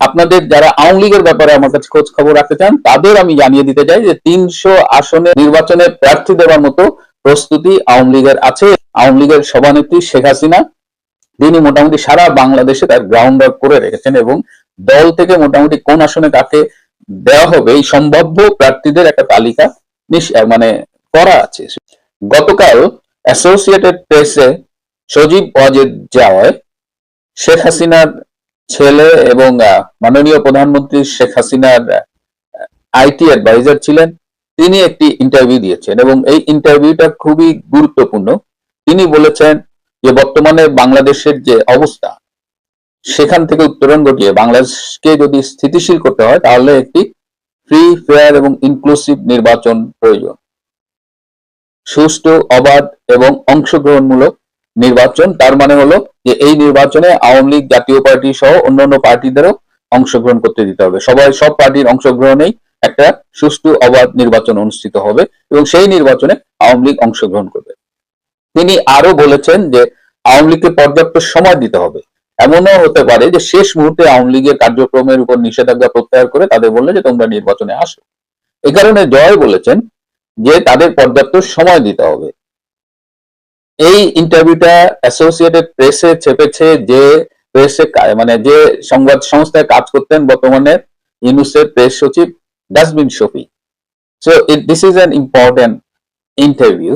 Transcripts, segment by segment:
আপনাদের যারা আওয়ামী লীগের ব্যাপারে আমার কাছে খোঁজ খবর রাখতে চান, তাদের আমি জানিয়ে দিতে চাই যে তিনশো আসনে নির্বাচনে প্রার্থী দেওয়ার মতো প্রস্তুতি আওয়ামী লীগের আছে। আওয়ামী লীগের সভানেত্রী শেখ হাসিনা তিনি মোটামুটি সারা বাংলাদেশে তার গ্রাউন্ড ওয়ার্ক করে রেখেছেন এবং দল থেকে মোটামুটি কোন আসনে কাকে দেওয়া হবে, এই সম্ভাব্য প্রার্থীদের একটা তালিকা মানে করা আছে। গতকাল অ্যাসোসিয়েটেড প্রেসে সজীব ওয়াজেদ যাওয়ায় শেখ হাসিনার ছেলে এবং মাননীয় প্রধানমন্ত্রী শেখ হাসিনার আইটি অ্যাডভাইজার ছিলেন। তিনি একটি ইন্টারভিউ দিয়েছেন এবং এই ইন্টারভিউটা খুবই গুরুত্বপূর্ণ। তিনি বলেছেন যে, বর্তমানে বাংলাদেশের যে অবস্থা, সেখান থেকে উত্তরণ ঘটিয়ে বাংলাদেশকে যদি স্থিতিশীল করতে হয়, তাহলে একটি ফ্রি ফেয়ার এবং ইনক্লুসিভ নির্বাচন প্রয়োজন। সুষ্ঠু, অবাধ এবং অংশগ্রহণমূলক নির্বাচন, তার মানে হলো যে এই নির্বাচনে আওয়ামী লীগ জাতীয় পার্টি সহ অন্যান্য পার্টিদেরও অংশগ্রহণ করতে দিতে হবে। সবাই, সব পার্টির অংশগ্রহণেই একটা সুষ্ঠু, অবাধ নির্বাচন অনুষ্ঠিত হবে এবং সেই নির্বাচনে আওয়ামী লীগ অংশগ্রহণ করবে। তিনি আরও বলেছেন যে আওয়ামী লীগকে পর্যাপ্ত সময় দিতে হবে। এমনও হতে পারে যে শেষ মুহূর্তে আওয়ামী লীগের কার্যক্রমের উপর নিষেধাজ্ঞা প্রত্যাহার করে তাদের বললে যে তোমরা নির্বাচনে আসো। এ কারণে জয় বলেছেন যে তাদের পর্যাপ্ত সময় দিতে হবে। এই ইন্টারভিউটা অ্যাসোসিয়েটেড প্রেসে চেপেছে যে প্রেসে মানে যে সংবাদ সংস্থায় কাজ করতেন বর্তমানে ইউনুসের প্রেস সচিব dustbin Shafi so it this is an important interview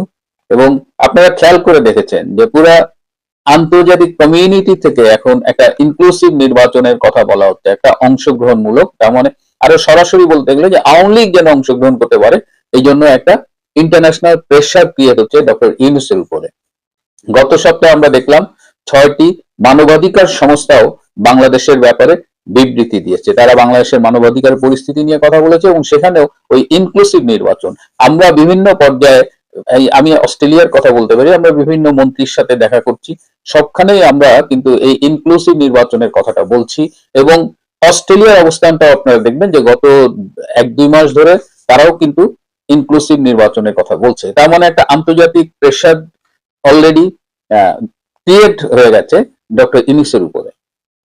এবং আপনারা খেয়াল করে দেখেছেন যে পুরা আন্তর্জাতিক কমিউনিটি থেকে এখন একটা ইনক্লুসিভ নির্বাচনের কথা বলা হচ্ছে, একটা অংশগ্রহণমূলক। তার মানে আরও সরাসরি বলতে গেলে যে আওয়ামী লীগ যেন অংশগ্রহণ করতে পারে, এই জন্য একটা ইন্টারন্যাশনাল প্রেশার ক্রিয়েট হচ্ছে ডক্টর ইউনুসের উপরে। গত সপ্তাহে আমরা দেখলাম ছয়টি মানবাধিকার সংস্থাও বাংলাদেশের ব্যাপারে বিবৃতি দিয়েছে। তারা বাংলাদেশের মানবাধিকার পরিস্থিতি নিয়ে কথা বলেছে এবং সেখানেও ওই ইনক্লুসিভ নির্বাচন। আমরা বিভিন্ন পর্যায়ে আমি অস্ট্রেলিয়ার কথা বলতে পারি, আমরা বিভিন্ন মন্ত্রীর সাথে দেখা করছি। সবখানেই আমরা কিন্তু এই ইনক্লুসিভ নির্বাচনের কথাটা বলছি এবং অস্ট্রেলিয়ার অবস্থানটা আপনারা দেখবেন যে গত এক দুই মাস ধরে তারাও কিন্তু ইনক্লুসিভ নির্বাচনের কথা বলছে। তার মানে একটা আন্তর্জাতিক প্রেশার অলরেডি ক্রিয়েট হয়ে গেছে ডক্টর ইনিসের উপরে।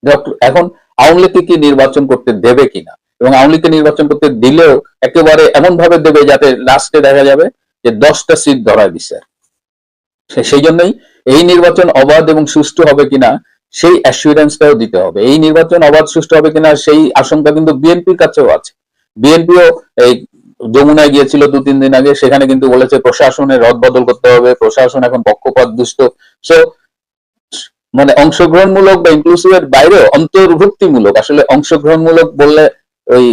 ডক্টর এখন আওয়ামী লীগকে কি নির্বাচন করতে দেবে কিনা? এবং আওয়ামী লীগকে নির্বাচন করতে দিলেও একেবারে এমন ভাবে দেবে যাতে লাস্টে দেখা যাবে যে দশটা সিট ধরায় বিচার সেই জন্যই এই নির্বাচন অবাধ এবং সুষ্ঠু হবে কিনা, সেই অ্যাসুরেন্সটাও দিতে হবে। এই নির্বাচন অবাধ, সুষ্ঠু হবে কিনা, সেই আশঙ্কা কিন্তু বিএনপির কাছেও আছে। বিএনপিও এই যমুনায় গিয়েছিল দু, তিন দিন আগে, সেখানে কিন্তু বলেছে প্রশাসনের রদ বদল করতে হবে, প্রশাসন এখন পক্ষপাত দুষ্ট। সো মানে অংশগ্রহণমূলক বা ইনক্লুসিভ এর বাইরেও অন্তর্ভুক্তিমূলক, আসলে অংশগ্রহণমূলক বললে ওই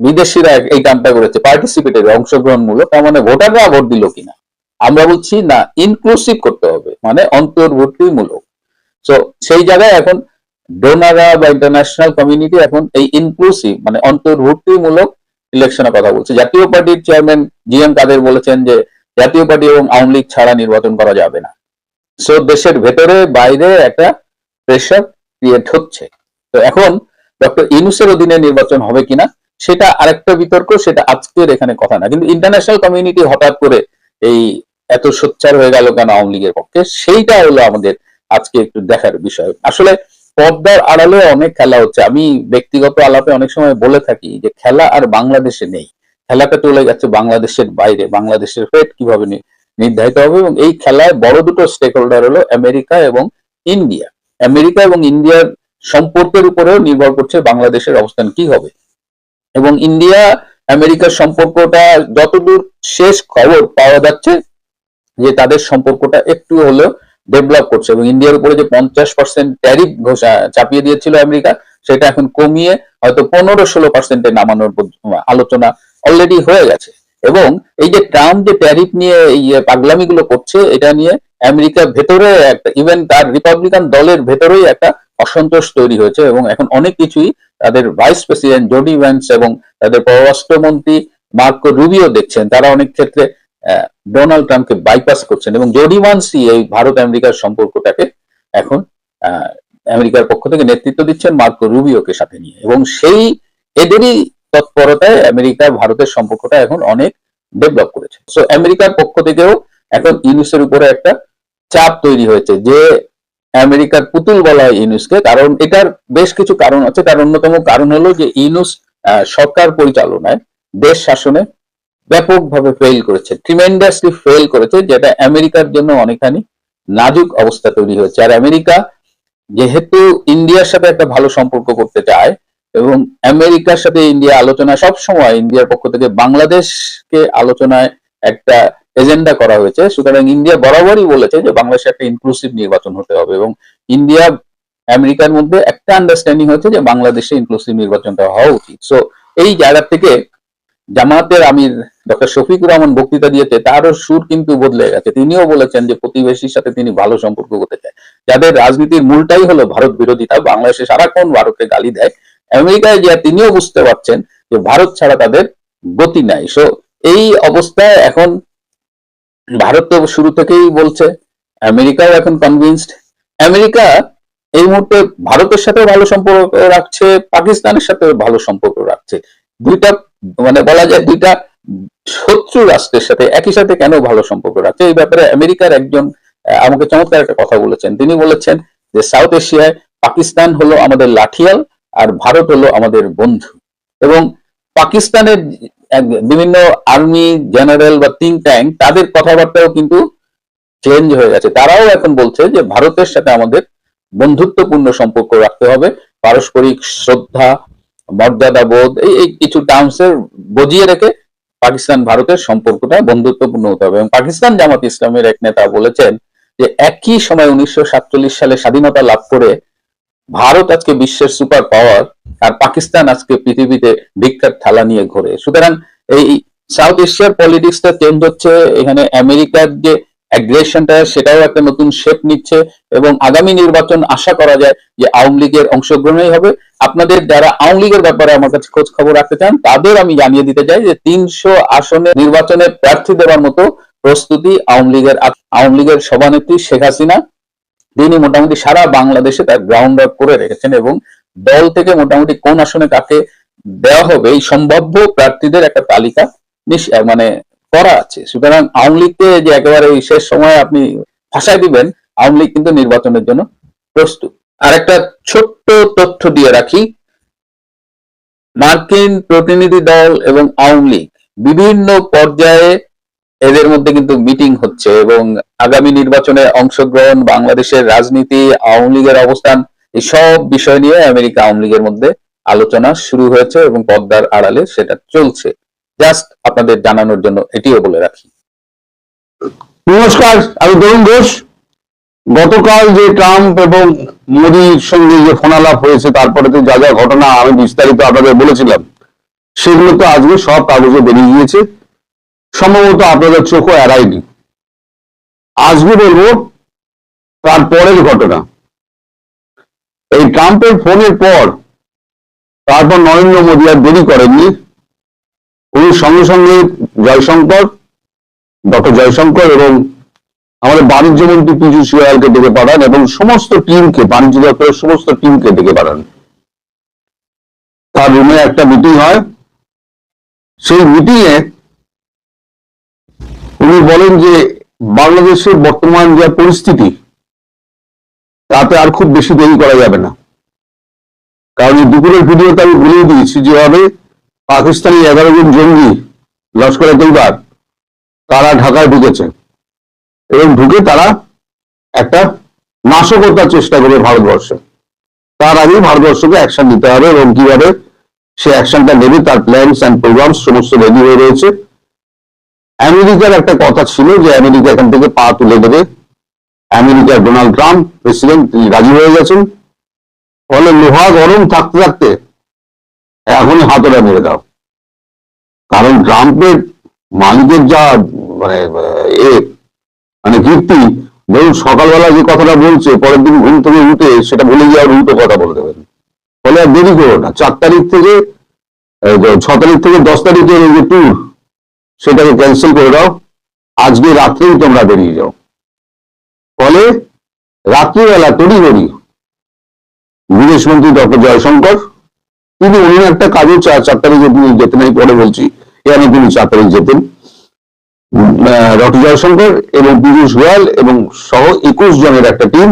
বিদেশিরা এই কামটা করেছে পার্টিসিপেটেড অংশগ্রহণমূলক, তার মানে ভোটাররা ভোট দিল কিনা? আমরা বলছি, না ইনক্লুসিভ করতে হবে মানে অন্তর্ভুক্তিমূলক। তো সেই জায়গায় এখন ডোনাররা বা ইন্টারন্যাশনাল কমিউনিটি এখন এই ইনক্লুসিভ মানে অন্তর্ভুক্তিমূলক ইলেকশনের কথা বলছে। জাতীয় পার্টির চেয়ারম্যান জি এম কাদের বলেছেন যে, জাতীয় পার্টি এবং আওয়ামী লীগ ছাড়া নির্বাচন করা যাবে না। সো দেশের ভেতরে বাইরে একটা প্রেশার ক্রিয়েট হচ্ছে। তো এখন ডক্টর ইনুসের অধীনে নির্বাচন হবে কিনা, সেটা আরেকটা বিতর্ক, সেটা আজকের এখানে কথা না। কিন্তু ইন্টারন্যাশনাল কমিউনিটি হঠাৎ করে এই এত সোচ্চার হয়ে গেল কেন আওয়ামী লীগের পক্ষে? সেইটা হলো আমাদের আজকে একটু দেখার বিষয়। আসলে পর্দার আড়ালে অনেক খেলা হচ্ছে। আমি ব্যক্তিগত আলাপে অনেক সময় বলে থাকি যে খেলা আর বাংলাদেশে নেই। খেলাটা চলে যাচ্ছে বাংলাদেশের বাইরে, বাংলাদেশের ফেট কীভাবে নির্ধারিত হবে এবং এই খেলায় বড় দুটো স্টেক হোল্ডার হলো আমেরিকা এবং ইন্ডিয়া। আমেরিকা এবং ইন্ডিয়ার সম্পর্কের উপরেও নির্ভর করছে বাংলাদেশের অবস্থান কি হবে। এবং ইন্ডিয়া, আমেরিকার সম্পর্কটা যতদূর শেষ খবর পাওয়া যাচ্ছে যে তাদের সম্পর্কটা একটু হলেও ডেভেলপ করছে এবং ইন্ডিয়ার উপরে যে পঞ্চাশ পার্সেন্ট ট্যারিফ ঘোষণা চাপিয়ে দিয়েছিল আমেরিকা, সেটা এখন কমিয়ে হয়তো পনেরো ষোলো পার্সেন্টে নামানোর আলোচনা অলরেডি হয়ে গেছে। এবং এই যে ট্রাম্প যে ট্যারিফ নিয়ে এই পাগলামিগুলো করছে, এটা নিয়ে আমেরিকার ভেতরে একটা ইভেন তার রিপাবলিকান দলের ভেতরেই একটা অসন্তোষ তৈরি হয়েছে এবং এখন অনেক কিছুই তাদের ভাইস প্রেসিডেন্ট জোডি ভ্যান্স এবং তাদের পররাষ্ট্রমন্ত্রী মার্কো রুবিও দেখছেন। তারা অনেক ক্ষেত্রে ডোনাল্ড ট্রাম্পকে বাইপাস করছেন এবং জোডি ভান্সই এই ভারত আমেরিকার সম্পর্কটাকে এখন আমেরিকার পক্ষ থেকে নেতৃত্ব দিচ্ছেন মার্কো রুবিওকে সাথে নিয়ে। এবং সেই এদেরই তৎপরতায় আমেরিকা ভারতের সম্পর্কটা এখন অনেক ডেভেলপ করেছে। সো আমেরিকার পক্ষ থেকেও এখন ইউনুসের উপরে একটা চাপ তৈরি হয়েছে যে আমেরিকার পুতুল বলা হয় ইউনুসকে, কারণ এটার বেশ কিছু কারণ আছে। তার অন্যতম কারণ হলো যে ইউনুস সরকার পরিচালনায় দেশ শাসনে ব্যাপকভাবে ফেল করেছে ট্রিমেন্ডাসলি ফেল করেছে, যেটা আমেরিকার জন্য অনেকখানি নাজুক অবস্থা তৈরি হয়েছে। আর আমেরিকা যেহেতু ইন্ডিয়ার সাথে একটা ভালো সম্পর্ক করতে চায় এবং আমেরিকার সাথে ইন্ডিয়া আলোচনা সব সময় ইন্ডিয়ার পক্ষ থেকে বাংলাদেশকে আলোচনায় একটা এজেন্ডা করা হয়েছে, সুতরাং ইন্ডিয়া বরাবরই বলেছে যে বাংলাদেশে একটা ইনক্লুসিভ নির্বাচন হতে হবে এবং ইন্ডিয়া আমেরিকার মধ্যে একটা আন্ডারস্ট্যান্ডিং হয়েছে যে বাংলাদেশে ইনক্লুসিভ নির্বাচনটা হওয়া উচিত। সো এই জায়গা থেকে জামাতের আমির ডক্টর শফিকুর রহমান বক্তৃতা দিয়েছে, তারও সুর কিন্তু বদলে গেছে। তিনিও বলেছেন যে প্রতিবেশীর সাথে তিনি ভালো সম্পর্ক করতে চায়। যাদের রাজনীতির মূলটাই হলো ভারত বিরোধিতা, বাংলাদেশে সারাক্ষণ ভারতকে গালি দেয়। আমেরিকায় যে তিনিও বুঝতে পারছেন যে ভারত ছাড়া তাদের গতি নাই। সো এই অবস্থায় এখন ভারত তো শুরু থেকেই বলছে, আমেরিকাও এখন কনভিন্সড আমেরিকা এই মুহূর্তে ভারতের সাথে ভালো সম্পর্ক রাখছে, পাকিস্তানের সাথে ভালো সম্পর্ক রাখছে। দুইটা মানে বলা যায় দুইটা শত্রু রাষ্ট্রের সাথে, একই সাথে কেন ভালো সম্পর্ক রাখছে? এই ব্যাপারে আমেরিকার একজন আমাকে চমৎকার একটা কথা বলেছেন। তিনি বলেছেন যে, সাউথ এশিয়ায় পাকিস্তান হলো আমাদের লাঠিয়াল আর ভারত হলো আমাদের বন্ধু। এবং পাকিস্তানের বিভিন্ন আর্মি, জেনারেল বা থিঙ্ক ট্যাঙ্ক তাদের কথাবার্তাও কিন্তু চেঞ্জ হয়ে গেছে। তারাও এখন বলছে যে, ভারতের সাথে আমাদের বন্ধুত্বপূর্ণ সম্পর্ক রাখতে হবে। পারস্পরিক শ্রদ্ধা মর্যাদা বোধ, এই কিছু টার্মসের বজিয়ে রেখে পাকিস্তান ভারতের সম্পর্কটা বন্ধুত্বপূর্ণ হতে হবে। এবং পাকিস্তান জামাত ইসলামের এক নেতা বলেছেন যে একই সময় উনিশশো সাতচল্লিশ সালে স্বাধীনতা লাভ করে ভারত আজকে বিশ্বের সুপার পাওয়ার আর পাকিস্তান আজকে পৃথিবীতে ভিক্ষার থালা নিয়ে ঘোরে। সুতরাং এই সাউথ এশিয়ার পলিটিক্সটা চেঞ্জ হচ্ছে, এখানে আমেরিকার যে অ্যাগ্রেশনটা সেটাও একটা নতুন শেপ নিচ্ছে এবং আগামী নির্বাচন আশা করা যায় যে আওয়ামী লীগের অংশগ্রহণই হবে আপনাদের যারা আওয়ামী লীগের ব্যাপারে আমার কাছে খোঁজ খবর রাখতে চান, তাদের আমি জানিয়ে দিতে চাই যে তিনশো আসনে নির্বাচনে প্রার্থী দেওয়ার মতো প্রস্তুতি আওয়ামী লীগের। আওয়ামী লীগের সভানেত্রী শেখ হাসিনা তিনি মোটামুটি সারা বাংলাদেশে তার গ্রাউন্ড ওয়ার্ক করে রেখেছেন এবং দল থেকে মোটামুটি কোন আসনে কাকে দেওয়া হবে এই সম্ভাব্য প্রার্থীদের একটা তালিকা মানে করা আছে। সুতরাং আওয়ামী লীগকে যে একেবারে শেষ সময়ে আপনি ভাষায় দিবেন, আওয়ামী লীগ কিন্তু নির্বাচনের জন্য প্রস্তুত। আর একটা ছোট্ট তথ্য দিয়ে রাখি। মার্কিন প্রতিনিধি দল এবং আওয়ামী লীগ বিভিন্ন পর্যায়ে এদের মধ্যে কিন্তু মিটিং হচ্ছে এবং আগামী নির্বাচনে অংশগ্রহণ, বাংলাদেশের রাজনীতি, আওয়ামী লীগের অবস্থান, এই সব বিষয় নিয়ে আমেরিকা আওয়ামী লীগের মধ্যে আলোচনা শুরু হয়েছে এবং পদ্মার আড়ালে সেটা চলছে। জাস্ট আপনাদের জানানোর জন্য এটিও বলে রাখি। নমস্কার, আমি তরুণ ঘোষ। গতকাল যে ট্রাম্প এবং মোদির সঙ্গে যে ফোনালাপ হয়েছে, তারপরে তো যা যা ঘটনা আমি বিস্তারিত আপনাদের বলেছিলাম, সেগুলো তো আজকে সব কাগজে বেরিয়ে গিয়েছে। সম্ভবত আপনাদের চোখও এড়ায়নি। আজকে বলব তারপরের ঘটনা। এই ট্রাম্পের ফোনের পর তারপর নরেন্দ্র মোদী আর দেরি করেননি। উনি সঙ্গে সঙ্গে জয়শঙ্কর ডক্টর জয়শঙ্কর এবং আমাদের বাণিজ্য মন্ত্রী পীযূষ গোয়ালকে ডেকে পাঠান এবং সমস্ত টিমকে বাণিজ্য দপ্তরের সমস্ত টিমকে ডেকে পাঠান। তার রুমে একটা মিটিং হয়। সেই মিটিং এ উনি বলেন যে, বাংলাদেশের বর্তমান যে পরিস্থিতি, তাতে আর খুব বেশি দেরি করা যাবে না। কারণ দুপুরের ভিডিওতে আমি বলেই দিয়েছি, যেভাবে পাকিস্তানি এগারো জন জঙ্গি লস্করে তৈবার তারা ঢাকায় ঢুকেছে। এবং ঢুকে তারা একটা নাশকতার চেষ্টা করবে ভারতবর্ষে। তার আগে ভারতবর্ষকে অ্যাকশন নিতে হবে এবং কীভাবে সে অ্যাকশনটা নেবে, তার প্ল্যানস অ্যান্ড প্রোগ্রাম সমস্ত রেডি হয়ে রয়েছে। আমেরিকার একটা কথা ছিল যে আমেরিকা এখান থেকে পা তুলে দেবে। আমেরিকার ডোনাল্ড ট্রাম্প প্রেসিডেন্ট, তিনি রাজি হয়ে গেছেন। ফলে লোহা গরম থাকতে থাকতে এখনই হাতটা মেরে দাও। কারণ ট্রাম্পের মালিকের যা মানে এ মানে কীর্তি, ধরুন সকালবেলা যে কথাটা বলছে, পরের দিন ঘুম থেকে উঠে সেটা ভুলে গিয়ে আর উল্টো কথা বলে দেবেন। ফলে আর দেরি করো না। চার তারিখ থেকে ছ তারিখ থেকে দশ তারিখের যে ট্যুর সেটাকে ক্যান্সেল করে দাও। আজকে রাত্রেই তোমরা বেরিয়ে যাও। ফলে রাত্রিবেলা তড়িঘড়ি বিদেশ মন্ত্রী ডক্টর জয়শঙ্কর তিনি অন্য একটা কাজে চার তারিখে তিনি যেতেন আমি পরে বলছি এখানে তিনি চার তারিখ যেতেন রটি জয়শঙ্কর এবং পীযূষ গোয়াল এবং সহ একুশ জনের একটা টিম,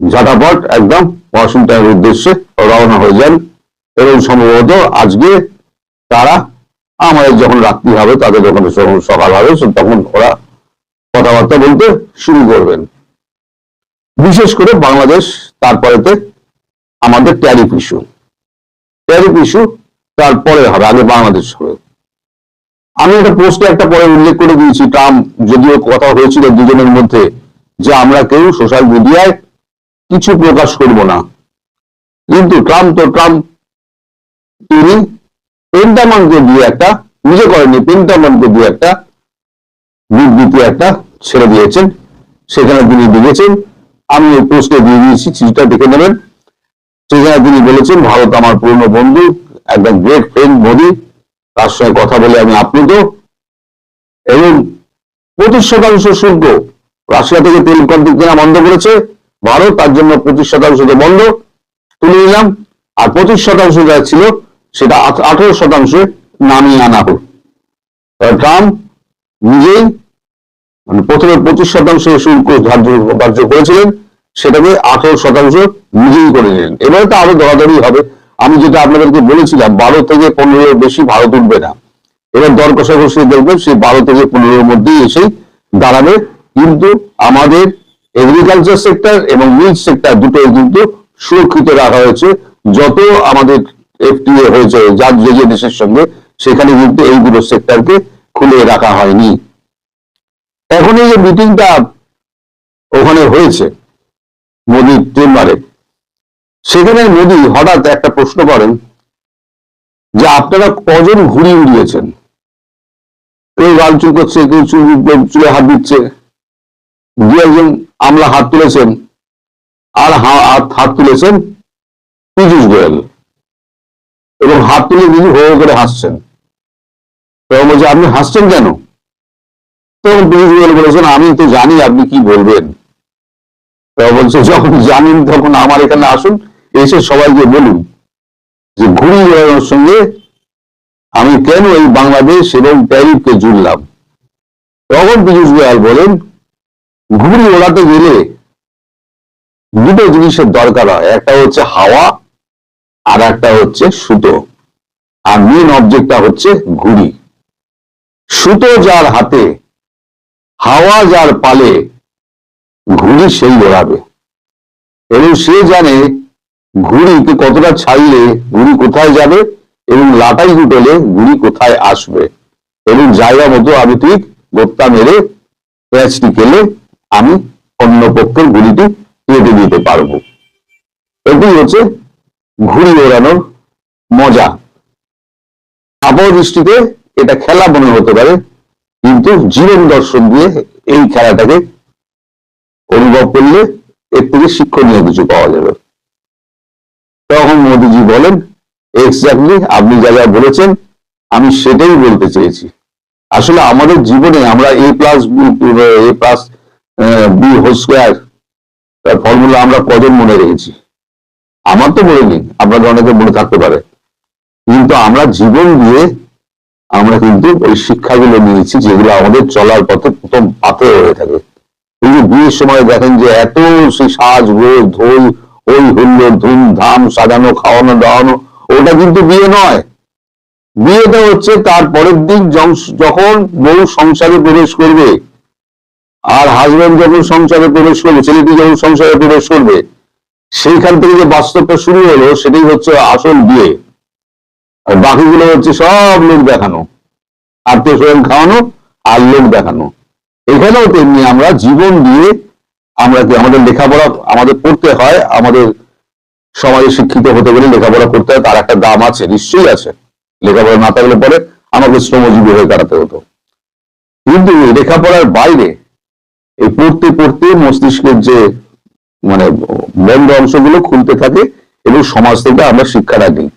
ঝাঁটাপট একদম ওয়াশিংটনের উদ্দেশ্যে রওনা হয়ে যান। এবং সম্ভবত আজকে তারা আমাদের যখন রাত্রি হবে, তাদের যখন সকাল হবে তখন ওরা কথাবার্তা বলতে শুরু করবেন। বিশেষ করে বাংলাদেশ, তারপরেতে আমাদের ট্যারিফ ইস্যু। ট্যারিফ ইস্যু তারপরে হবে, আগে বাংলাদেশ হবে। আমি একটা পোস্টে একটা পরে উল্লেখ করে দিয়েছি, ট্রাম্প যদিও কথা হয়েছিল দুজনের মধ্যে যে আমরা কেউ সোশ্যাল মিডিয়ায় কিছু প্রকাশ করব না। কিন্তু ট্রাম্প তো ট্রাম্প, তিনি পেন্টামনকে দিয়ে একটা, নিজে করেনি পেন্টামনকে দিয়ে একটা বিবৃতি একটা ছেড়ে দিয়েছেন। সেখানে তিনি লিখেছেন আমি ওই পোস্টে দিয়ে দিয়েছি, চিঠিটা দেখে নেবেন। সেখানে তিনি বলেছেন, ভারত আমার পুরনো বন্ধু একটা গ্রেট ফ্রেন্ড মোদী। তার সঙ্গে কথা বলে আমি আপ্লুত। এবং পঁচিশ শতাংশ শুল্ক রাশিয়া থেকে তেল কেনা বন্ধ করেছে। ভারত তার জন্য পঁচিশ শতাংশ তো বন্ধ, তুলে নিলাম। আর পঁচিশ শতাংশ যা ছিল, সেটা আঠারো শতাংশে নামিয়ে আনা হোক। ট্রাম্প নিজেই মানে প্রথমে পঁচিশ শতাংশ শুল্ক ধার্য করেছিলেন। সেটাকে আঠারো শতাংশ নিজেই করে নিলেন। এবারে তো আরও দরাদরি হবে। আমি যেটা আপনাদেরকে বলেছিলাম, বারো থেকে পনেরো বেশি ভারত উঠবে না। এবার দর কষাকষি দেখবেন সেই বারো থেকে পনেরোর মধ্যেই এসেই দাঁড়াবে। কিন্তু আমাদের এগ্রিকালচার সেক্টর এবং মিল্ক সেক্টর দুটোই কিন্তু সুরক্ষিত রাখা হয়েছে। যত আমাদের এফটিএ হয়েছে যার যে যে দেশের সঙ্গে, সেখানে কিন্তু এই দুটো সেক্টরকে খুলে রাখা হয়নি। এখন এই যে মিটিংটা ওখানে হয়েছে মোদির চেম্বারে সেখানে মোদি হঠাৎ একটা প্রশ্ন করেন যে আপনারা কজন ঘুড়ি উড়িয়েছেন? কেউ গাল চুল করছে কেউ চুল চুলে হাত দিচ্ছে। দু একজন আমলা হাত তুলেছেন, আর হাত হাত তুলেছেন পীযুষ গোয়েল। এবং হাত তুলে তিনি হো হো করে হাসছেন। তখন বলছে, আপনি হাসছেন কেন? তখন পীযুষ গোয়েল বলেছেন, আমি তো জানি আপনি কি বলবেন। বলছে, যখন জানেন, তখন আমার এখানে আসুন, এসে সবাইকে বলুন যে ঘুড়ি ওড়ানোর সঙ্গে আমি কেন এই বাংলাদেশ এবং ট্যারিফকে জুড়লাম? তখন পীযুষ গোয়াল বলেন ঘুড়ি ওড়াতে গেলে দুটো জিনিসের দরকার হয়, একটা হচ্ছে হাওয়া আর একটা হচ্ছে সুতো। আর মেন অবজেক্টটা হচ্ছে ঘুড়ি। সুতো যার হাতে, হাওয়া যার পালে ঘুড়ি সেই ওড়াবে এবং সে জানে ঘুড়িকে কতটা ছাড়লে ঘুড়ি কোথায় যাবে এবং লাটাই উঠলে ঘুড়ি কোথায় আসবে। এবং জায়গা মতো আমি ঠিক গোত্তা মেরে প্যাচটি কেলে আমি অন্য পক্ষের ঘুড়িটি কেটে দিতে পারব। এটি হচ্ছে ঘুড়ি ওড়ানোর মজা। আবহাওয়া দৃষ্টিতে এটা খেলা মনে হতে পারে, কিন্তু জীবন দর্শন দিয়ে এই খেলাটাকে অনুভব করলে এর থেকে শিক্ষণীয় কিছু পাওয়া যাবে। তখন মোদিজি বলেন এক্স্যাক্টলি আপনি যা যা বলেছেন, আমি সেটাই বলতে চেয়েছি। আসলে আমাদের জীবনে আমরা A plus A plus B whole square তার ফর্মুলা আমরা কজন মনে রেখেছি? আমার তো মনে নেই, আপনাদের অনেকে মনে থাকতে পারে। কিন্তু আমরা জীবন দিয়ে আমরা কিন্তু ওই শিক্ষাগুলো নিয়েছি যেগুলো আমাদের চলার পথে প্রথম পাথে হয়ে থাকে। এই বিয়ের সময় দেখেন যে এত সেই সাজ গোজ ধোল ওই হুল্লোড়, ধুমধাম, সাজানো, খাওয়ানো, দাওয়ানো, ওটা কিন্তু বিয়ে নয়। বিয়েটা হচ্ছে তার পরের দিন যখন বউ সংসারে প্রবেশ করবে, আর হাজবেন্ড যখন সংসারে প্রবেশ করবে, ছেলেটি যখন সংসারে প্রবেশ করবে, সেইখান থেকে যে বাস্তবটা শুরু হলো, সেটাই হচ্ছে আসল বিয়ে। আর বাকিগুলো হচ্ছে সব লোক দেখানো। আত্মীয় স্বজন খাওয়ানো আর লোক দেখানো। এখানেও তেমনি আমরা জীবন দিয়ে আমরা আমাদের লেখাপড়া আমাদের পড়তে হয়, আমাদের সমাজে শিক্ষিত হতে গেলে লেখাপড়া করতে হয়, তার একটা দাম আছে, নিশ্চয়ই আছে। লেখাপড়া না থাকলে পরে আমাকে শ্রমজীবী হয়ে দাঁড়াতে হতো। কিন্তু লেখাপড়ার বাইরে এই পড়তে পড়তে মস্তিষ্কের যে মানে বন্ধ অংশগুলো খুলতে থাকে এবং সমাজ থেকে আমরা শিক্ষাটা নিই।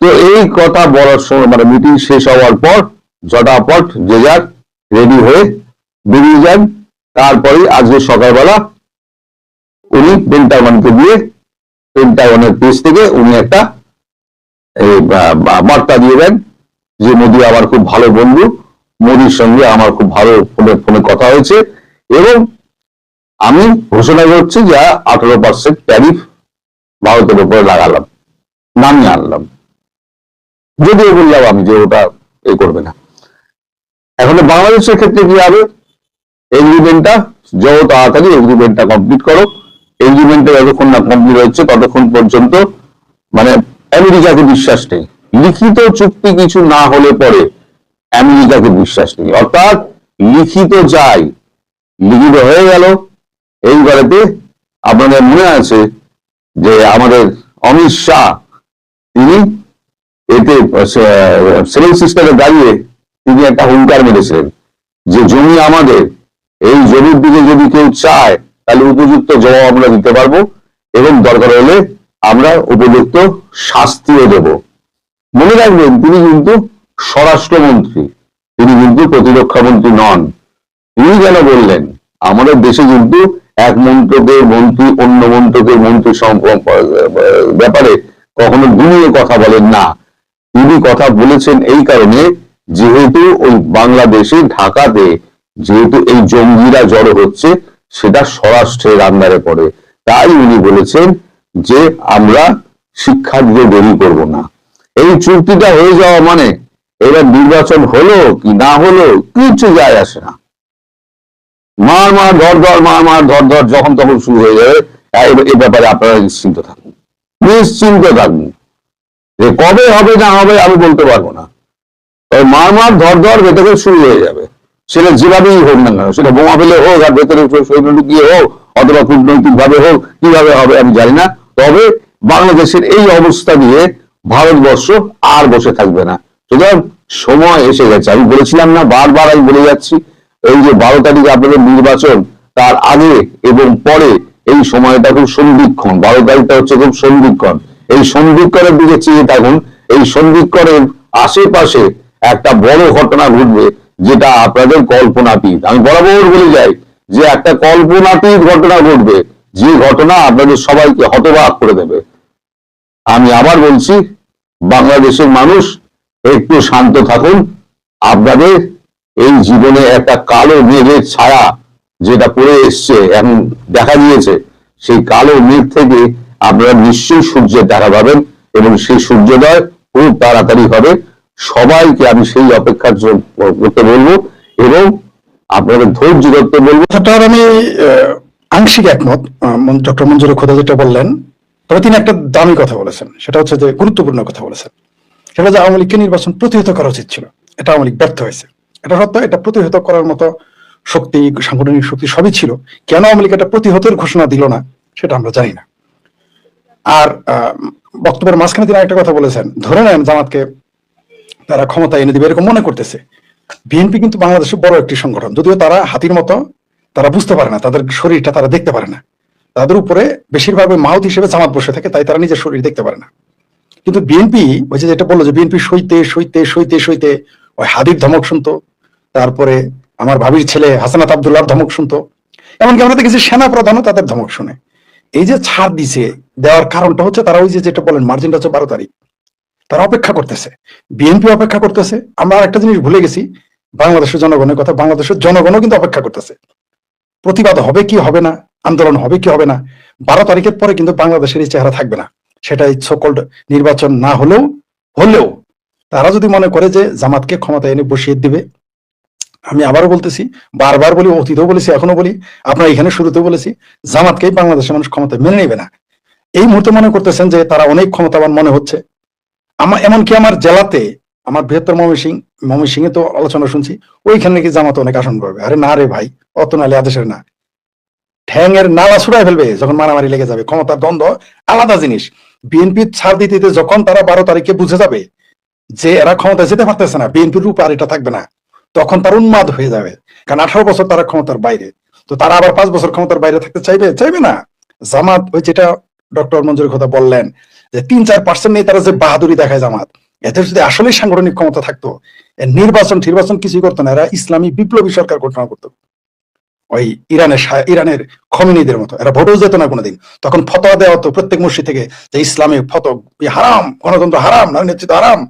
তো এই কথা বলার সময় মানে মিটিং শেষ হওয়ার পর, ঝটাপট, যে যার রেডি হয়ে বেরিয়ে যান। তারপরে আজকে সকালবেলা উনি পেন্টাগনকে দিয়ে পেন্টাগনের পেজ থেকে উনি একটা বার্তা দিয়ে দেন যে, মোদি আমার খুব ভালো বন্ধু। মোদির সঙ্গে আমার খুব ভালো ফোনে ফোনে কথা হয়েছে। এবং আমি ঘোষণা করছি যে, আঠারো পার্সেন্ট ট্যারিফ ভারতের উপরে লাগালাম, নামিয়ে আনলাম। যদিও বললাম আমি যে, ওটা এ করবে না। এখন বাংলাদেশের ক্ষেত্রে কি হবে? এগ্রিমেন্টটা যত তাড়াতাড়ি এগ্রিমেন্টটা কমপ্লিট করো। এগ্রিমেন্টটা যতক্ষণ না কমপ্লিট হচ্ছে, ততক্ষণ পর্যন্ত মানে আমেরিকাকে বিশ্বাস নেই। লিখিত চুক্তি কিছু না হলে পরে আমেরিকাকে বিশ্বাস নেই। অর্থাৎ লিখিত চাই লিখিত হয়ে গেল। এইবারেতে আপনাদের মনে আছে যে আমাদের অমিত শাহ, তিনি এতে সেভেন সিস্টারে দাঁড়িয়ে তিনি একটা হুঙ্কার মেরেছিলেন যে জমি আমাদের এই জমির দিকে যদি কেউ চায়, তাহলে উপযুক্ত জবাব আমরা দিতে পারব এবং দরকার হলে আমরা উপযুক্ত শাস্তিও দেব। মনে রাখবেন, তিনি কিন্তু স্বরাষ্ট্রমন্ত্রী, তিনি কিন্তু প্রতিরক্ষা মন্ত্রী নন। তিনি কেন বললেন, আমাদের দেশে কিন্তু এক মন্ত্রকের মন্ত্রী, অন্য মন্ত্রকের মন্ত্রী ব্যাপারে কখনো দুনিয়ে কথা বলেন না। তিনি কথা বলেছেন এই কারণে, যেহেতু ওই বাংলাদেশে, ঢাকাতে যেহেতু এই জঙ্গিরা জড়ো হচ্ছে, সেটা স্বরাষ্ট্রের আন্ডারে পড়ে। তাই উনি বলেছেন যে আমরা শিক্ষা দিয়ে দেরি করব না। এই চুক্তিটা হয়ে যাওয়া মানে এবার নির্বাচন হলো কি না হলো কিছু যায় আসে না। মার মার ধর ধর মার মার ধর ধর যখন তখন শুরু হয়ে যাবে। তাই এ ব্যাপারে আপনারা নিশ্চিন্ত থাকুন। নিশ্চিন্ত থাকুন। যে কবে হবে না হবে আমি বলতে পারব না। মার মার ধর ধর ভেতরে শুরু হয়ে যাবে। সেটা যেভাবেই হোক না কেন, সেটা বোমা ফেলে হোক আর ভেতরে সৈন্য ঢুকিয়ে হোক অথবা কূটনৈতিক ভাবে হোক, কীভাবে হবে আমি জানি না। তবে বাংলাদেশের এই অবস্থা নিয়ে ভারতবর্ষ আর বসে থাকবে না। সুতরাং সময় এসে গেছে। আমি বলেছিলাম না, বারবার আমি বলে যাচ্ছি, এই যে বারো তারিখে আপনাদের নির্বাচন, তার আগে এবং পরে এই সময়টা খুব সন্ধিক্ষণ, বারো তারিখটা হচ্ছে খুব সন্ধিক্ষণ। এই সন্ধিক্ষণের দিকে চেয়ে থাকুন, এই সন্ধিক্ষণের আশেপাশে একটা বড় ঘটনা ঘটবে। যেটা আপনাদের কল্পনাতীত। আমি বরাবর বলে যাই যে একটা কল্পনাতীত ঘটনা ঘটবে, যে ঘটনা আপনাদের সবাইকে হতবাক করে দেবে। আমি আবার বলছি, বাংলাদেশের মানুষ, একটু শান্ত থাকুন। আপনাদের এই জীবনে একটা কালো মেঘের ছায়া যেটা পড়ে এসছে, এখন দেখা দিয়েছে, সেই কালো মেঘ থেকে আপনারা নিশ্চয়ই সূর্যের দেখা পাবেন এবং সেই সূর্যোদয় খুব তাড়াতাড়ি হবে। সবাইকে আমি সেই অপেক্ষার করতে বলব এবং আপনাদের ধৈর্য ধরতে বলব। কথাটার আমি আংশিক একমত ডক্টর মঞ্জুর খোদা যেটা বললেন, তবে তিনি একটা দামি কথা বলেছেন। সেটা হচ্ছে যে গুরুত্বপূর্ণ কথা বলেছেন। সেটা যে আওয়ামী লীগকে নির্বাচন প্রতিহত করা উচিত ছিল, এটা আওয়ামী লীগ ব্যর্থ হয়েছে। এটা সত্য এটা প্রতিহত করার মতো শক্তি, সাংগঠনিক শক্তি সবই ছিল। কেন আওয়ামী লীগ এটা প্রতিহতের ঘোষণা দিল না, সেটা আমরা জানি না। আর বক্তব্যের মাঝখানে তিনি একটা কথা বলেছেন। ধরে নেন জামাতকে তারা ক্ষমতা এনে দিবে, এরকম মনে করতেছে। বিএনপি কিন্তু বাংলাদেশের বড় একটি সংগঠন। যদিও তারা হাতির মতো, তারা বুঝতে পারে না, তাদের শরীরটা তারা দেখতে পারে না। তাদের উপরে বেশিরভাগ মাহুত হিসেবে জামাত বসে থাকে, তাই তারা নিজের শরীর দেখতে পারে না। কিন্তু বিএনপি, ওই যে যেটা বলল যে বিএনপি সইতে সইতে সইতে সইতে, ওই হাদির ধমক শুনতো। তারপরে আমার ভাবির ছেলে হাসানাত আবদুল্লাহর ধমক শুনতো। এমনকি আমরা দেখেছি সেনা প্রধানও তাদের ধমক শুনে। এই যে ছাড় দিছে, দেওয়ার কারণটা হচ্ছে তারা ওই যে যেটা বলেন মার্জিনটা হচ্ছে বারো তারিখ। তারা অপেক্ষা করতেছে। বিএনপি অপেক্ষা করতেছে। আমরা একটা জিনিস ভুলে গেছি, বাংলাদেশের জনগণের কথা, বাংলাদেশের জনগণও কিন্তু অপেক্ষা করতেছে। প্রতিবাদ হবে কি হবে না, আন্দোলন হবে কি হবে না, বারো তারিখের পরে কিন্তু বাংলাদেশের এই চেহারা থাকবে না। সেটা সকল্ড নির্বাচন না হলেও হলেও তারা যদি মনে করে যে জামাতকে ক্ষমতা এনে বসিয়ে দিবে, আমি আবারও বলতেছি, বারবার বলি, অতীতও বলেছি এখনও বলি, আপনার এখানে শুরুতে বলেছি, জামাতকেই বাংলাদেশের মানুষ ক্ষমতা মেনে নেবে না। এই মুহূর্তে মনে করতেছেন যে তারা অনেক ক্ষমতাবান মনে হচ্ছে। আমার, এমনকি আমার জেলাতে, আমার বৃহত্তর ময়মনসিং ময়মনসিং এ তো আলোচনা শুনছি, ওইখানে নাকি জামাত অনেক আসন পাবে। আরে না রে ভাই, অত নালে আদেশের না। ঠ্যাংয়ের নালা ছুড়াই ফেলবে, যখন মারামারি লেগে যাবে। ক্ষমতার দ্বন্দ্ব, আলাদা জিনিস। বিএনপি ছাড় দিতে যখন তারা বারো তারিখে বুঝে যাবে যে এরা ক্ষমতায় যেতে পারতেছে না, বিএনপির রূপ আর এটা থাকবে না, তখন তার উন্মাদ হয়ে যাবে। কারণ আঠারো বছর তারা ক্ষমতার বাইরে। তো তারা আবার পাঁচ বছর ক্ষমতার বাইরে থাকতে চাইবে? চাইবে না। জামাত, ওই যেটা ডক্টর মঞ্জুর কথা বললেন যে তিন চার পার্সেন্ট নিয়ে তারা যে বাহাদুরি দেখায় জামাত, এদের যদি আসলে সাংগঠনিক ক্ষমতা থাকতো নির্বাচন নির্বাচন কিছুই করতো না, এরা ইসলামী বিপ্লবী সরকার ঘোষণা করতো। ওই ইরানের ইরানের খমিনীদের মতো, এরা ভোটও যেত না কোনোদিন। তখন ফতোয়া দেওয়া হতো প্রত্যেক মসজিদ থেকে যে ইসলামী ফত হারাম, গণতন্ত্র হারাম, নারী নেতৃত্ব হারাম,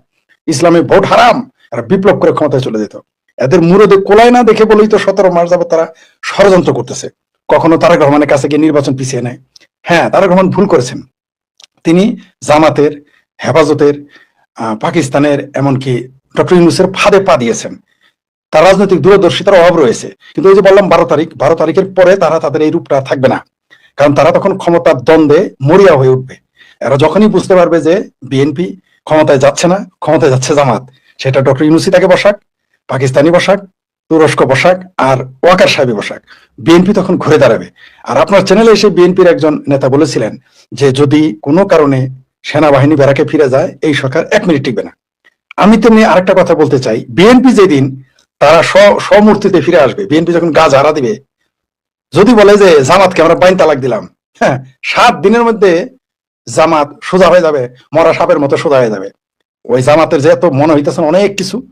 ইসলামী ভোট হারাম, এরা বিপ্লব করে ক্ষমতায় চলে যেত। এদের মুরদে কোলায় না দেখে বলেই তো সতেরো মাস যাবত তারা ষড়যন্ত্র করতেছে। কখনো তারেক রহমানের কাছে গিয়ে নির্বাচন পিছিয়ে নেয়। হ্যাঁ তারেক রহমান ভুল করেছেন। তিনি জামাতের, হেফাজতের পাকিস্তানের, এমনকি ডক্টর ইউনুসের ফাঁদে পা দিয়েছেন। তার রাজনৈতিক দূরদর্শিতার অভাব রয়েছে। কিন্তু ওই যে বললাম, বারো তারিখ, বারো তারিখের পরে তারা তাদের এই রূপটা থাকবে না। কারণ তারা তখন ক্ষমতার দ্বন্দ্বে মরিয়া হয়ে উঠবে। এরা যখনই বুঝতে পারবে যে বিএনপি ক্ষমতায় যাচ্ছে না, ক্ষমতায় যাচ্ছে জামাত, সেটা ডক্টর ইউনুসি তাকে বসাক, পাকিস্তানি বসাক তুরস্ক বসাক আর ওয়াকার সাহেবী বসাক বিএনপি তখন ঘুরে দাঁড়াবে। আর আপনার চ্যানেলে এসে বিএনপির একজন নেতা বলেছিলেন যে, যদি কোনো কারণে সেনাবাহিনী বেড়াকে ফিরে যায়, এই সরকার এক মিনিট টিকবে না। আমি তেমনি আরেকটা কথা বলতে চাই। বিএনপি যেদিন তারা স্ব- স্বমূর্তিতে ফিরে আসবে, বিএনপি যখন গাছ হারা দিবে, যদি বলে যে, জামাতকে আমরা বাইন তালাক দিলাম হ্যাঁ সাত দিনের মধ্যে জামাত সোজা হয়ে যাবে, মরা সাপের মতো সোজা হয়ে যাবে। ওই জামাতের যে এত মনে হইতেছে অনেক কিছু,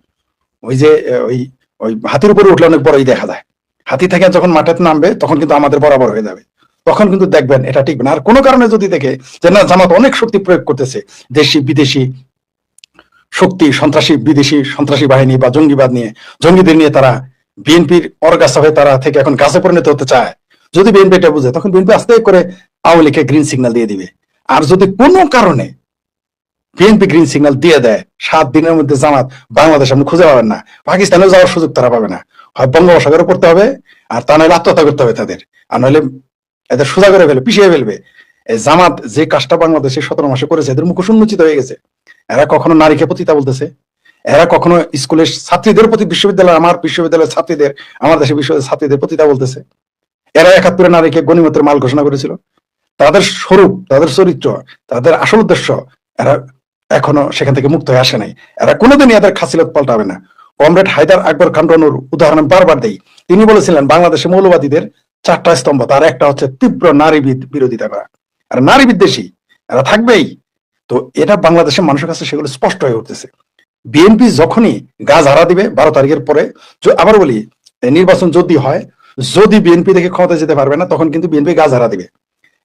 ওই যে ওই ওই হাতির উপরে উঠলে অনেক বড়ই দেখা যায়। হাতি থেকে যখন মাঠে নামবে, তখন কিন্তু আমাদের বরাবর হয়ে যাবে। তখন কিন্তু দেখবেন এটা টিকবে না। আর কোনো কারণে যদি দেখে যে, না, জামাত অনেক শক্তি প্রয়োগ করতেছে। দেশি, বিদেশি শক্তি, সন্ত্রাসী, বিদেশি সন্ত্রাসী বাহিনী বা জঙ্গিবাদ নিয়ে, জঙ্গিদের নিয়ে তারা বিএনপির অরগাছা হয়ে তারা থেকে এখন গাছে পরিণত হতে চায়। যদি বিএনপি এটা বুঝে, তখন বিএনপি আস্তে করে আওয়ামী লীগকে গ্রিন সিগন্যাল দিয়ে দিবে। আর যদি কোনো কারণে বিএনপি গ্রিন সিগন্যাল দিয়ে দেয়, সাত দিনের মধ্যে জামাত বাংলাদেশ আপনি খুঁজে পাবেন না, পাকিস্তানেও যাওয়ার সুযোগ তারা পাবে না। হয় বঙ্গোপসাগরে পড়তে হবে, আর তা নইলে আত্মহত্যা করতে হবে তাদের। আর নইলে এদের সোজা করে ফেলবে, পিছিয়ে ফেলবে। এই জামাত যে কাজটা বাংলাদেশে সতেরো মাসে করেছে, এদের মুখ উন্মোচিত হয়ে গেছে। এরা কখনো নারীকে পতিতা বলতেছে। এরা কখনো স্কুলের ছাত্রীদের প্রতি বিশ্ববিদ্যালয়, আমার বিশ্ববিদ্যালয়ের ছাত্রীদের, আমার দেশের বিশ্ববিদ্যালয়ের ছাত্রীদের পতিতা বলতেছে। এরা একাত্তরে নারীকে গণিমতের মাল ঘোষণা করেছিল। তাদের স্বরূপ, তাদের চরিত্র, তাদের আসল উদ্দেশ্য, এরা এখনও সেখান থেকে মুক্ত হয়ে আসে নাই। এরা কোনোদিনই এদের খাসিলত পাল্টাবে না। কমরেড হায়দার আকবর খান রনুর উদাহরণ বারবার দেই। তিনি বলেছিলেন, বাংলাদেশে মৌলবাদীদের চারটা স্তম্ভ, তার একটা হচ্ছে তীব্র নারীবিদ বিরোধিতা করা। আর নারী বিদ্বেষী এরা থাকবেই। তো এটা বাংলাদেশের মানুষের কাছে সেগুলো স্পষ্ট হয়ে উঠতেছে। বিএনপি যখনই গাছ হারা দিবে বারো তারিখের পরে আবার বলি নির্বাচন যদি হয়, যদি বিএনপি থেকে ক্ষমতা যেতে পারবে না, তখন কিন্তু বিএনপি গাছ হারা দিবে।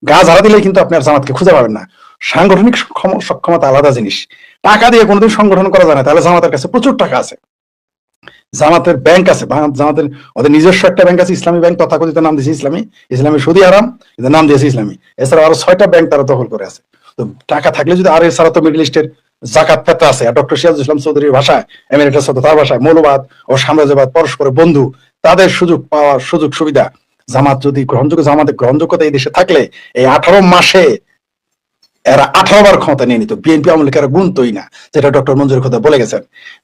গাছ হারা দিলে কিন্তু আপনি আর জামাতকে খুঁজে পাবেন না। সাংগঠনিক সক্ষম- সক্ষমতা আলাদা জিনিস। টাকা দিয়ে কোনোদিন সংগঠন করা যায় না। তাহলে জামাতের কাছে প্রচুর টাকা আছে। জামাতের ব্যাংক আছে। জামাতের ওদের নিজস্ব একটা ব্যাংক আছে, ইসলামী ব্যাংক, তথাকথিত নাম দিয়েছে ইসলামী। ইসলামী সুদি আরাম কিন্তু নাম দিয়েছে ইসলামী। এছাড়া আরও ছয়টা ব্যাংক তারা দখল করে আছে। তো টাকা থাকলে যদি আর এছাড়া তো মিডল ইস্টের জাকাত পেতা আছে ডক্টর সিরাজ ইসলাম চৌধুরীর ভাষায় এমিরেটাস হতো তার ভাষায় মৌলবাদ ও সাম্রাজ্যবাদ, পরস্পরের বন্ধু, তাদের সুযোগ পাওয়ার সুযোগ সুবিধা। জামাত যদি গ্রহণযোগ্য, জামাতের গ্রহণযোগ্যতা এই দেশে থাকলে এই আঠারো মাসে এরা আঠারো বার ক্ষমতা নিয়ে নিত। বিএনপি আওয়ামী লীগের গুনতই না, যেটা ডক্টর মঞ্জুর কথা বলে গেছেন।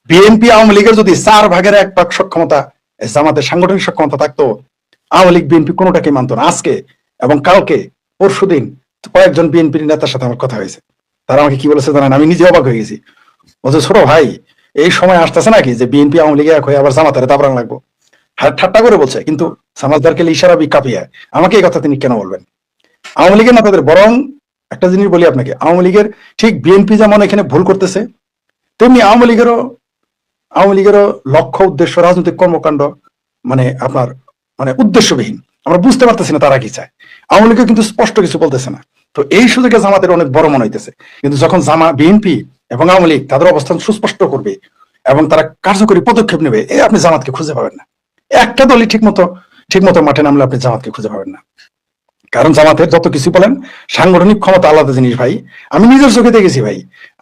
বিএনপি আওয়ামী লীগের যদি চার ভাগের এক ভাগ সক্ষমতা জামাতের সাংগঠনিক সক্ষমতা থাকতো, আওয়ামী লীগ বিএনপি কোনোটাকে মানত না। আজকে এবং কালকে, পরশু দিন কয়েকজন বিএনপির নেতার সাথে আমার কথা হয়েছে। তারা আমাকে কি বলেছে জানেন? আমি নিজে অবাক হয়ে গেছি। বলছে, ছোট ভাই, এই সময় আসতেছে নাকি যে বিএনপি আওয়ামী লীগে এক হয়ে আবার জামাতের দাবরাং লাগবো? হ্যাঁ ঠাট্টা করে বলছে, কিন্তু সমাজদারকে ইশারা বি কাঁপিয়ে আমাকে এই কথা তিনি কেন বলবেন? আওয়ামী লীগের নেতাদের বরং একটা জিনিস বলি আপনাকে, আওয়ামী লীগের ঠিক বিএনপি যেমন এখানে ভুল করতেছে, তেমনি আওয়ামী লীগেরও আওয়ামী লীগেরও লক্ষ্য, উদ্দেশ্য, রাজনৈতিক কর্মকাণ্ড মানে আপনার মানে উদ্দেশ্যবিহীন। আমরা বুঝতে পারতেছি না তারা কি চায়। আওয়ামী লীগও কিন্তু স্পষ্ট কিছু বলতেছে না। তো এই সুযোগে জামাতের অনেক বড় মনে হইতেছে। কিন্তু যখন জামা বিএনপি এবং আওয়ামী লীগ তাদের অবস্থান সুস্পষ্ট করবে এবং তারা কার্যকরী পদক্ষেপ নেবে এই আপনি জামাতকে খুঁজে পাবেন না। একটা দলই ঠিক মতো ঠিক মতো মাঠে নামলে আপনি জামাতকে খুঁজে পাবেন না। কারণ জামাতের যত কিছু বলেন, সাংগঠনিক ক্ষমতা আলাদা জিনিস ভাই। আমি নিজের চোখে দেখেছি ভাই।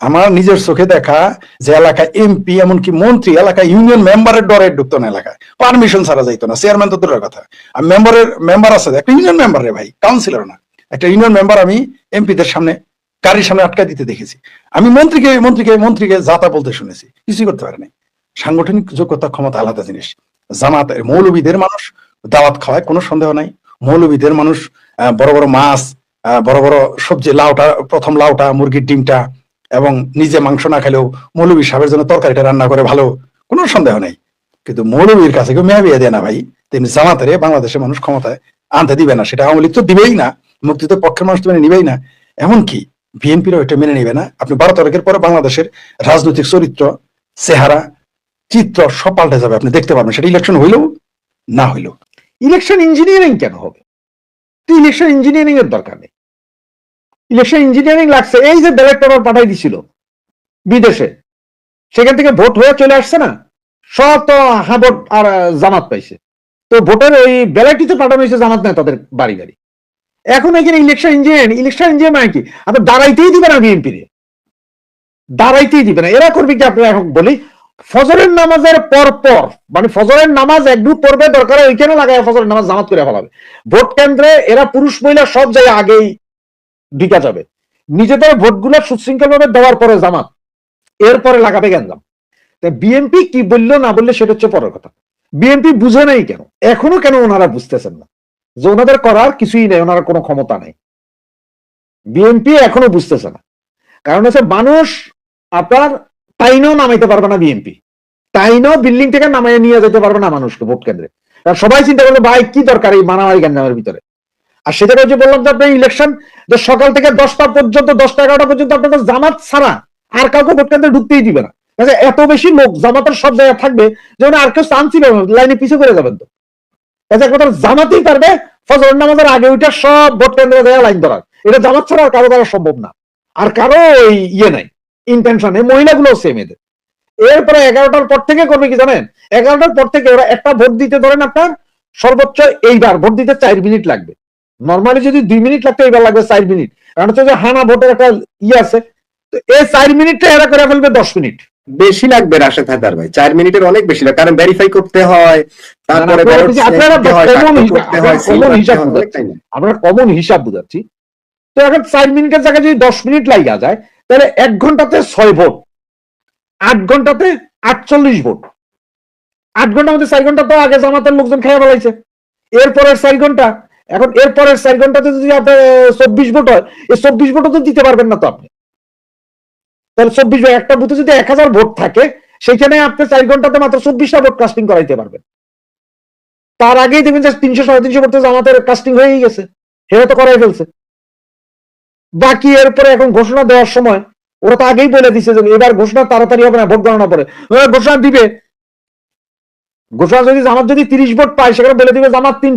আমার নিজের চোখে দেখা যে এলাকায় এমপি এমনকি মন্ত্রী, এলাকায় ইউনিয়ন মেম্বারের ডরে ঢুকতো না এলাকায়। পারমিশন ছাড়া যাইতো না চেয়ারম্যান তো দূরের কথা। আর মেম্বারের মেম্বার আছে, একটা ইউনিয়ন মেম্বার রে ভাই কাউন্সিলর না। একটা ইউনিয়ন মেম্বার আমি এমপিদের সামনে গাড়ির সামনে আটকা দিতে দেখেছি। আমি মন্ত্রীকে মন্ত্রীকে মন্ত্রীকে যাতা বলতে শুনেছি, কিছুই করতে পারে নাই সাংগঠনিক যোগ্যতা ক্ষমতা আলাদা জিনিস। জামাতের মৌলবীদের মানুষ দাওয়াত খাওয়ায় কোনো সন্দেহ নাই। মৌলবীদের মানুষ বড় বড় মাছ বড় বড় সবজি লাউটা, প্রথম লাউটা, মুরগির ডিমটা এবং নিজে মাংস না খেলেও মৌলবী সাহেবের জন্য তরকারিটা রান্না করে ভালো, কোনো সন্দেহ নেই। কিন্তু মৌলবীর কাছে কেউ মেয়া বিয়ে দেয় না ভাই। তেমনি জামাতারে বাংলাদেশের মানুষ ক্ষমতায় আনতে দিবে না, সেটা আওয়ামী লীগ তো দিবেই না মুক্তিতে পক্ষের মানুষ তো মেনে নিবেই না। এমনকি বিএনপিরও এটা মেনে নিবে না। আপনি বারো তারিখের পরে বাংলাদেশের রাজনৈতিক চরিত্র, চেহারা, চিত্র সব পাল্টে যাবে, আপনি দেখতে পাবেন সেটা ইলেকশন হইলেও না হইলেও। ইলেকশন ইঞ্জিনিয়ারিং কেন হবে? তো ইলেকশন ইঞ্জিনিয়ারিং এর দরকার নেই। ইলেকশন ইঞ্জিনিয়ারিং লাগছে। এই যে ব্যালট পেপার পাঠাই দিছিল বিদেশে, সেখান থেকে ভোট হয়ে চলে আসছে না? সব তো হাবট আর জামাত পাইছে। তো ভোটের ওই ব্যালটটিতে পাঠানো হয়েছে জামাত নেতাদের বাড়ি বাড়ি। এখন এখানে ইলেকশন ইঞ্জিনিয়ার ইলেকশন ইঞ্জিনিয়ার মানে কি? আপনার দাঁড়াইতেই দিবে না বিএনপি দাঁড়াইতেই দিবে না। এরা করবে কি? আপনার এখন বলি ফজরের নামাজের পর পর মানে ফজরের নামাজ এক গ্রুপ পড়বে দরকার ওইখানে লাগায় ফজরের নামাজ জামাত করে ফেলাবে। ভোট কেন্দ্রে এরা পুরুষ মহিলা সব জায়গায় আগেই ঢিকা যাবে। নিজেদের ভোটগুলো সুশৃঙ্খল ভাবে দেওয়ার পরে জামাত, এরপরে লাগাবে গ্যাঞ্জাম। বিএনপি কি বলল না বললে সেটা হচ্ছে পরের কথা। বিএনপি বুঝে নাই কেন? এখনও কেন ওনারা বুঝতেছেন না? যে ওনাদের করার কিছুই নেই, ওনারা কোনো ক্ষমতা নেই। বিএনপি এখনও বুঝতেছে না। কারণ হচ্ছে মানুষ আপনার টাইনও নামাইতে পারবে না বিএনপি তাই টাইনও বিল্ডিং থেকে নামাই নিয়ে যেতে পারবে না মানুষকে ভোট কেন্দ্রে। সবাই চিন্তা করবে, ভাই, কি দরকার এই মারামারি গ্যাঞ্জামের ভিতরে? আর সেটা যে বললাম যে আপনার ইলেকশন যে সকাল থেকে দশটা পর্যন্ত, দশটা এগারোটা পর্যন্ত আপনাদের জামাত ছাড়া আর কাউকে ভোট কেন্দ্রে ঢুকতেই দিবে না। এত বেশি লোক জামাতের সব জায়গায় থাকবে যেমন আর কেউ চান্সই পাবে লাইনে পিছু করে যাবেন তো। একমাত্র জামাতেই পারবে ফজর নামাজের আগে ওইটা সব ভোট কেন্দ্রে দেওয়া লাইন ধরার। এটা জামাত ছাড়া আর কারও দ্বারা সম্ভব না। আর কারও ওই ইয়ে নাই। ইন্টেনশন এই মহিলাগুলো সেম এদের। এরপরে এগারোটার পর থেকে করবে কি জানেন? এগারোটার পর থেকে ওরা একটা ভোট দিতে ধরেন আপনার সর্বোচ্চ এইবার ভোট দিতে চার মিনিট লাগবে। নর্মালি যদি দুই মিনিট লাগতো এইবার লাগবে চার মিনিট। কারণ হচ্ছে যে হানা ভোটের একটা ইয়ে আছে। তো এই চার মিনিটটা এরা করে ফেলবে দশ মিনিট। বেশি লাগবে রাশেদ হায়দার ভাই। চার মিনিটের অনেক বেশি লাগে কারণ ভেরিফাই করতে হয় তারপরে আপনারা। আমরা কমন হিসাব বুঝাচ্ছি। তো এখন চার মিনিটের জায়গায় যদি দশ মিনিট লাগিয়া যায় তাহলে এক ঘন্টাতে ছয় ভোট, আট ঘন্টাতে আটচল্লিশ ভোট। আট ঘণ্টার মধ্যে চার ঘণ্টা তো আগে জামাতের লোকজন খেয়ে ফেলাইছে। এরপরের চার ঘণ্টা, এখন এরপরের চার ঘন্টাতে যদি আপনার চব্বিশ ভোট হয়, এই চব্বিশ ভোটও তো দিতে পারবেন না তো আপনি। তাহলে চব্বিশ ভোট, একটা বুথে যদি এক হাজার ভোট থাকে সেখানে আপনি চার ঘন্টাতে মাত্র চব্বিশটা ভোট কাস্টিং করাইতে পারবেন। তার আগেই দেখবেন যে তিনশো, সাড়ে তিনশো ভোট জামাতের কাস্টিং হয়েই গেছে। সেটা তো করাই ফেলছে। বাকি এরপরে এখন ঘোষণা দেওয়ার সময়, ওরা তো আগেই বলে দিছে যে এবার ঘোষণা তাড়াতাড়ি হবে না, ভোট গণনা পরে। ঘোষণা দিবে। ঘোষণা যদি জামাত যদি তিরিশ ভোট পায়, সেখানে বলে দিবে জামাত তিন